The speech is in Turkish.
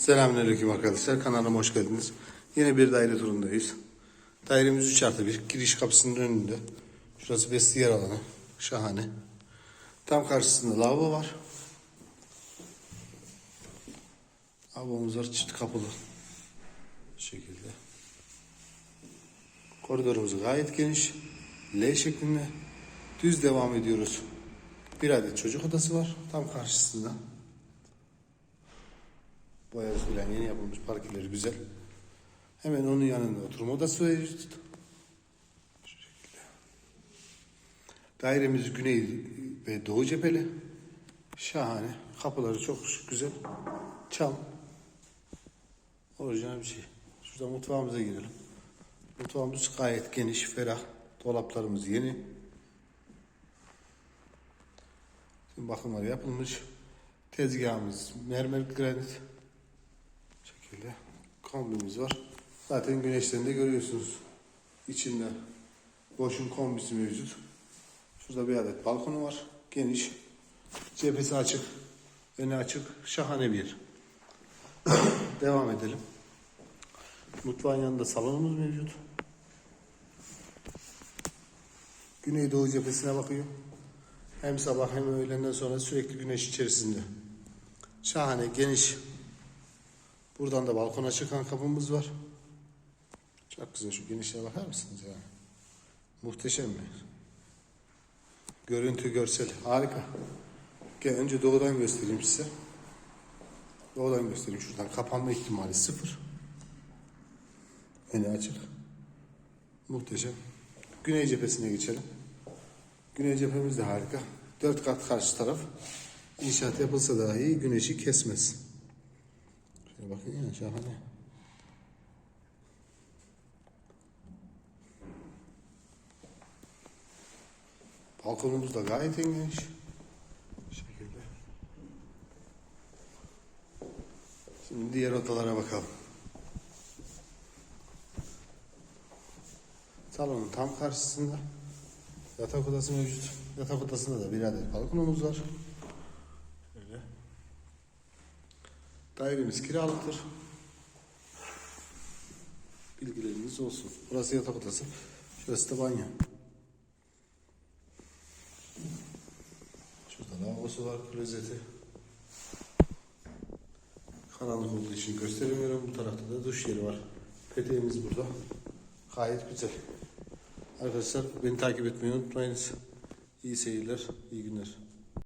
Selamünaleyküm arkadaşlar. Kanalıma hoş geldiniz. Yine bir daire turundayız. Dairemiz 3 artı 1. Giriş kapısının önünde. Şurası vestiyer alanı. Şahane. Tam karşısında lavabo var. Lavabomuz var çift kapılı. Bu şekilde. Koridorumuz gayet geniş. L şeklinde. Düz devam ediyoruz. Bir adet çocuk odası var. Tam karşısında. Boyası falan yeni yapılmış parkeleri güzel. Hemen onun yanında oturma odası mevcut. Dairemiz güney ve doğu cepheli. Şahane. Kapıları çok güzel. Çam. Orijinal bir şey. Şurada mutfağımıza girelim. Mutfağımız gayet geniş, ferah. Dolaplarımız yeni. Tüm bakımları yapılmış. Tezgahımız mermer granit şekilde kombimiz var. Zaten güneşlerinde görüyorsunuz. İçinde boşun kombisi mevcut. Şurada bir adet balkonu var. Geniş. Cephesi açık. Önü açık. Şahane bir yer. Devam edelim. Mutfağın yanında salonumuz mevcut. Güneydoğu cephesine bakıyor. Hem sabah hem öğlenden sonra sürekli güneş içerisinde. Şahane, geniş. Buradan da balkona çıkan kapımız var. Çok güzel şu genişliğe bakar mısınız ya? Muhteşem mi? Görüntü, görsel harika. Gel önce doğudan göstereyim size. Doğudan göstereyim şuradan. Kapanma ihtimali sıfır. Önü açık. Muhteşem. Güney cephesine geçelim. Güney cephemiz de harika. Dört kat karşı taraf. İnşaat yapılsa dahi güneşi kesmez. Bakın ya şahane. Balkonumuz da gayet geniş. Şekilde. Şimdi diğer odalara bakalım. Salonun tam karşısında yatak odası mevcut. Yatak odasında da bir adet balkonumuz var. Dairemiz kiralıktır. Bilgileriniz olsun. Burası yatak odası. Şurası da banyo. Şurada lavabosu var, klozeti. Karanlık olduğu için gösteremiyorum. Bu tarafta da duş yeri var. Peteğimiz burada. Gayet güzel. Arkadaşlar beni takip etmeyi unutmayınız. İyi seyirler, iyi günler.